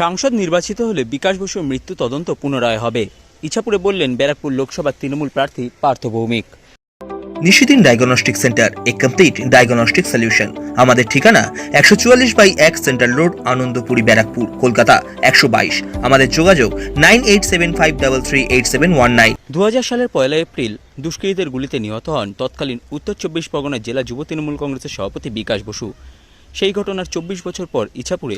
সাংসদ নির্বাচিত হলে বিকাশ বসুর মৃত্যু তদন্ত পুনরায় হবে। ইছাপুরে বললেন ব্যারাকপুর লোকসভার তৃণমূল প্রার্থী Partha Bhowmick. Nishidin diagnostic centre a complete diagnostic solution. আমাদের ঠিকানা একশো চুয়াল্লিশ বাই এক সেন্ট্রাল রোড আনন্দপুরি ব্যারাকপুর কলকাতা একশো বাইশ। আমাদের যোগাযোগ nine eight seven five double three eight seven one nine. দু হাজার সালের পয়লা এপ্রিল দুষ্কৃতীদের গুলিতে নিহত হন তৎকালীন উত্তর চব্বিশ পরগনা জেলা যুব তৃণমূল কংগ্রেসের সভাপতি বিকাশ বসু। সেই ঘটনার চব্বিশ বছর পর ইছাপুরে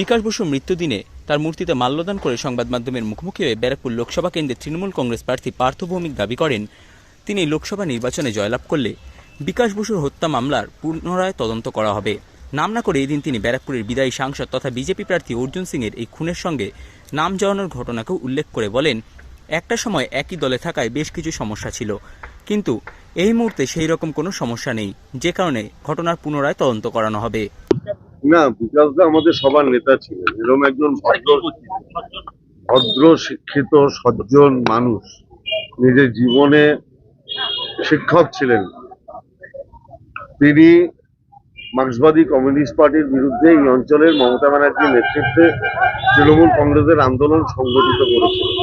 বিকাশ বসুর মৃত্যুদিনে তার মূর্তিতে মাল্যদান করে সংবাদ মাধ্যমের মুখোমুখি হয়ে ব্যারাকপুর লোকসভা কেন্দ্রে তৃণমূল কংগ্রেস প্রার্থী পার্থ ভৌমিক দাবি করেন, তিনি লোকসভা নির্বাচনে জয়লাভ করলে বিকাশ বসুর হত্যা মামলার পুনরায় তদন্ত করা হবে। নাম না করে এদিন তিনি ব্যারাকপুরের বিদায়ী সাংসদ তথা বিজেপি প্রার্থী অর্জুন সিংয়ের এই খুনের সঙ্গে নাম জড়ানোর ঘটনাকেও উল্লেখ করে বলেন, একটা সময় একই দলে থাকায় বেশ কিছু সমস্যা ছিল, কিন্তু এই মুহূর্তে সেই রকম কোনো সমস্যা নেই, যে কারণে ঘটনার পুনরায় তদন্ত করানো হবে। না বিকাশ দা আমাদের সবার নেতা ছিলেন। এরকম একজন ভদ্র ভদ্র শিক্ষিত, সজ্জন মানুষ। নিজের জীবনে শিক্ষক ছিলেন। তিনি মার্ক্সবাদী কমিউনিস্ট পার্টির বিরুদ্ধে এই অঞ্চলের মমতা ব্যানার্জির নেতৃত্বে তৃণমূল কংগ্রেসের আন্দোলন সংগঠিত করেছিলেন।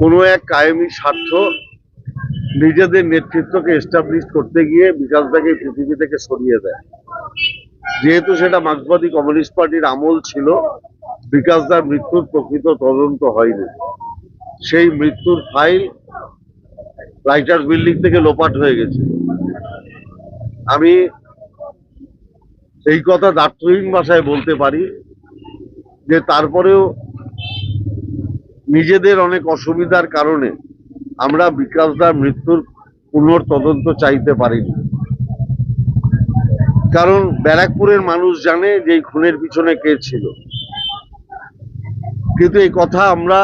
কোনো এক কায়েমি স্বার্থ নিজেদের নেতৃত্বকে এস্টাবলিশ করতে গিয়ে বিকাশদাকে এই পৃথিবী থেকে সরিয়ে দেয়। যেহেতু সেটা মার্ক্সবাদী কমিউনিস্ট পার্টির আমল ছিল বিকাশদার মৃত্যুর প্রকৃত তদন্ত হয়নি। সেই মৃত্যুর ফাইল রাইটার্স বিল্ডিং থেকে লোপাট হয়ে গেছে। আমি এই কথা দার্থহীন ভাষায় বলতে পারি যে তারপরেও নিজেদের অনেক অসুবিধার কারণে আমরা বিকাশদার মৃত্যুর পুনর্তদন্ত চাইতে পারিনি। কারণ ব্যারাকপুরের মানুষ জানে যে এই খুনের পিছনে কে ছিল। কিন্তু এই কথা আমরা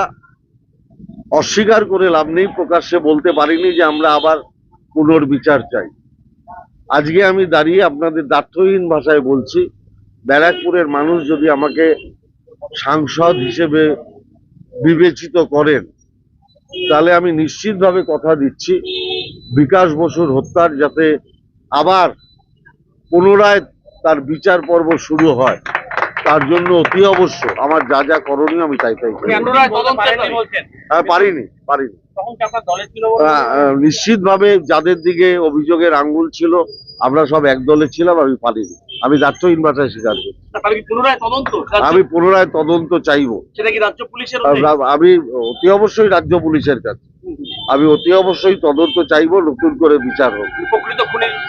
অস্বীকার করে লাভ নেই, প্রকাশ্যে বলতে পারিনি যে আমরা আবার পুনর্বিচার চাই। আজকে আমি দাঁড়িয়ে আপনাদের দার্থহীন ভাষায় বলছি, ব্যারাকপুরের মানুষ যদি আমাকে সাংসদ হিসেবে বিবেচিত করেন, তাহলে আমি নিশ্চিতভাবে কথা দিচ্ছি, বিকাশ বসুর হত্যার যাতে আবার পুনরায় তার বিচার পর্ব শুরু হয় তার জন্য অতি অবশ্য আমার যা যা করণীয় আমি তাই তাই হ্যাঁ, পারিনি পারিনি। আহ, আহ, নিশ্চিতভাবে যাদের দিকে অভিযোগের আঙ্গুল ছিল আমরা সব এক দলে ছিলাম আমি পারিনি। আমি দার্থহীন ইনভার্টার স্বীকার করি। আমি পুনরায় তদন্ত চাইব। রাজ্য আমি অতি অবশ্যই রাজ্য পুলিশের কাছে। আমি অতি অবশ্যই তদন্ত চাইব নতুন করে বিচার হোক।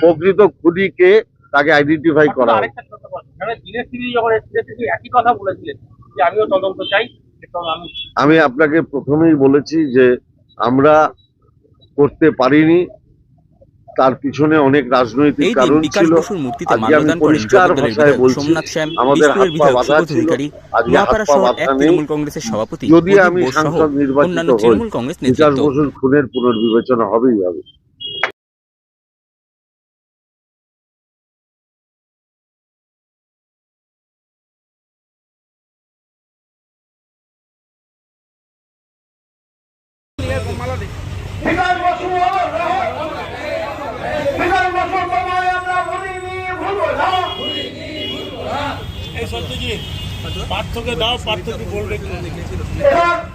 প্রকৃত খুনিকে তাকে আইডেন্টিফাই করা কথা মানে আমি আপনাকে প্রথমেই বলেছি যে আমরা করতে পারিনি। তার পিছনে অনেক রাজনৈতিক কারণ ছিল। আজকে আমি পরিষ্কার ভাষায় বলছি, আমাদের হাত পা বিধায়ক ছিল, আজকে হাত পা শহর নেই। সভাপতি যদি আমি সাংসদ নির্বাচিত হই বিকাশ বসুর খুনের পুনর্বিবেচনা হবেই হবে বিকাশ বসু বিকাশ বসুর সময় আমরা ভুলিনি ভুলবো না এবার মানদান